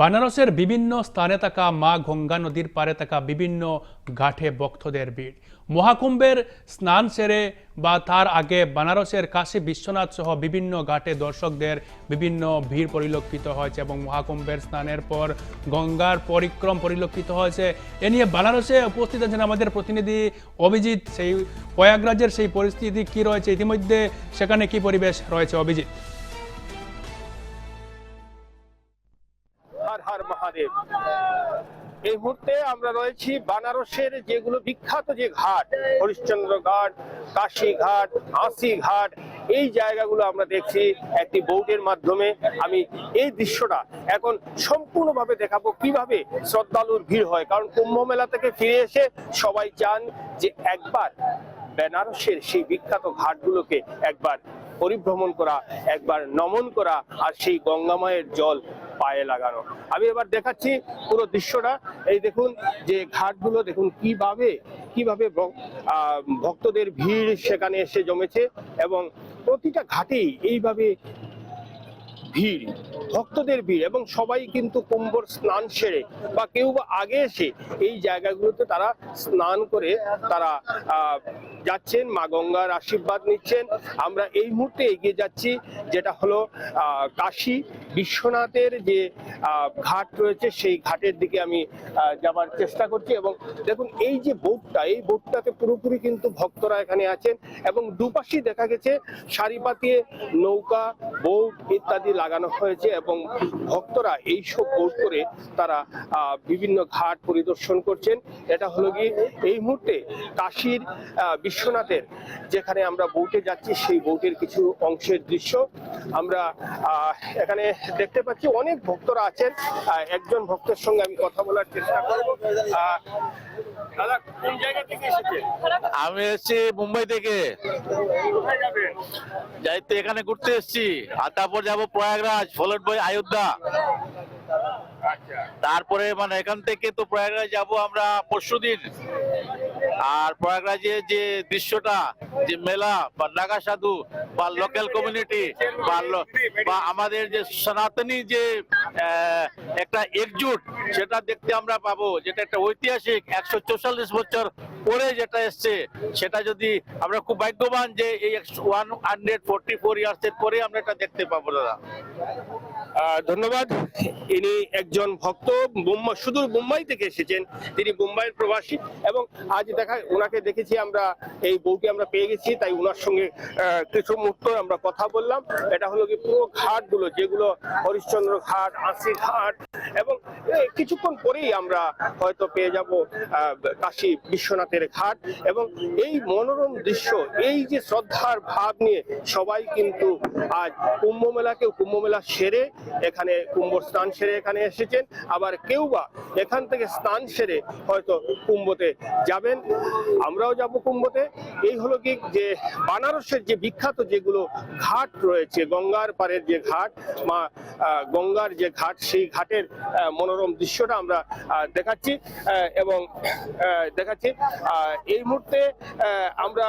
বানারসের বিভিন্ন স্থানে থাকা মা গঙ্গা নদীর পাড়ে থাকা বিভিন্ন ঘাটে ভক্তদের ভিড়। মহাকুম্ভের স্নান সেরে বা তার আগে বানারসের কাশী বিশ্বনাথ সহ বিভিন্ন ঘাটে দর্শকদের বিভিন্ন ভিড় পরিলক্ষিত হয়েছে এবং মহাকুম্ভের স্নানের পর গঙ্গার পরিক্রম পরিলক্ষিত হয়েছে। এ নিয়ে বানারসে উপস্থিত আছেন আমাদের প্রতিনিধি অভিজিৎ। সেই প্রয়াগরাজের সেই পরিস্থিতি কি রয়েছে? ইতিমধ্যে সেখানে কি পরিবেশ রয়েছে অভিজিৎ? হর এই মুহূর্তে আমরা রয়েছি বানারসের যেগুলো বিখ্যাত যে ঘাট হরিশ্চন্দ্র ঘাট কাশী ঘাট আশি ঘাট এই জায়গাগুলো আমরা দেখছি একটি বোটের মাধ্যমে। আমি এই দৃশ্যটা এখন সম্পূর্ণভাবে দেখাবো কীভাবে শ্রদ্ধালুর ভিড় হয়। কারণ কুম্ভ মেলা থেকে ফিরে এসে সবাই চান যে একবার বেনারসের সেই বিখ্যাত ঘাটগুলোকে একবার পরিভ্রমণ করা, একবার নমন করা, আর সেই গঙ্গামায়ের জল পায়ে লাগানো। আমি এবার দেখাচ্ছি পুরো দৃশ্যটা। এই দেখুন যে ঘাটগুলো, দেখুন কীভাবে কীভাবে ভক্তদের ভিড় সেখানে এসে জমেছে এবং প্রতিটা ঘাটেই এইভাবে ভিড়, ভক্তদের ভিড় এবং সবাই কিন্তু কুম্ভর স্নান সেরে বা কেউ বা আগে এসে এই জায়গাগুলোতে তারা স্নান করে তারা যাচ্ছেন, মা গঙ্গার আশীর্বাদ নিচ্ছেন। আমরা এই মুহূর্তে এগিয়ে যাচ্ছি, যেটা হলো কাশী বিশ্বনাথের যে ঘাট রয়েছে সেই ঘাটের দিকে আমি যাবার চেষ্টা করছি এবং দেখুন এই যে বোটটা, এই বোটটাতে পুরোপুরি কিন্তু ভক্তরা এখানে আছেন এবং দুপাশেই দেখা গেছে সারি পাতিয়ে নৌকা, বোট ইত্যাদি লাগানো হয়েছে এবং ভক্তরা এইসব বোট করে তারা বিভিন্ন ঘাট পরিদর্শন করছেন। এটা হলো কি এই মুহূর্তে কাশীর বিশ্বনাথের, যেখানে আমরা বোটে যাচ্ছি, সেই বোটের কিছু অংশের দৃশ্য। আমরা এখানে দেখতে পাচ্ছি অনেক ভক্তরা আছেন। একজন ভক্তের সঙ্গে আমি কথা বলার চেষ্টা করব। দাদা কোন জায়গা থেকে এসেছেন? আমি এসেছি মুম্বাই থেকে। যাইতে এখানে ঘুরতে এসেছি। আর তারপর যাব প্রয়াগরাজ ফলোড বাই অযোধ্যা আচ্ছা। তারপরে মানে এখান থেকে তো প্রয়াগরাজ যাব আমরা পরশুদিন। আর প্রয়াগরাজের যে দৃশ্যটা, যে মেলা বা নাগা সাধু বা লোকাল কমিউনিটি বা আমাদের যে সনাতনী যে একটা একজুট, সেটা দেখতে আমরা পাবো, যেটা একটা ঐতিহাসিক একশো বছর পরে যেটা এসছে, সেটা যদি আমরা খুব ভাগ্যবান যে এই one hundred forty four years এর পরে আমরা এটা দেখতে পাবো দাদা। ধন্যবাদ। ইনি একজন ভক্ত মুম্বাই সুদূর মুম্বাই থেকে এসেছেন। তিনি মুম্বাইয়ের প্রবাসী এবং আজ দেখা ওনাকে দেখেছি আমরা, এই বউটি আমরা পেয়ে গেছি, তাই ওনার সঙ্গে কিছু মুহূর্ত আমরা কথা বললাম। এটা হলো কি পুরো ঘাটগুলো, যেগুলো হরিশ্চন্দ্র ঘাট, আশি ঘাট এবং কিছুক্ষণ পরেই আমরা হয়তো পেয়ে যাব কাশী বিশ্বনাথের ঘাট এবং এই মনোরম দৃশ্য, এই যে শ্রদ্ধার ভাব নিয়ে সবাই কিন্তু আজ কুম্ভ মেলাকে, কুম্ভ মেলা সেরে এখানে কুম্ভ স্নান সেরে এখানে এসেছেন। আবার কেউ বা এখান থেকে স্নান সেরে হয়তো কুম্ভতে যাবেন। আমরাও যাব কুম্ভতে। এই হলো কি যে বানারসের যে বিখ্যাত যেগুলো ঘাট রয়েছে, গঙ্গার পাড়ের যে ঘাট, মা গঙ্গার যে ঘাট, সেই ঘাটের মনোরম দৃশ্যটা আমরা দেখাচ্ছি। এবং দেখাচ্ছি। এই মুহূর্তে আমরা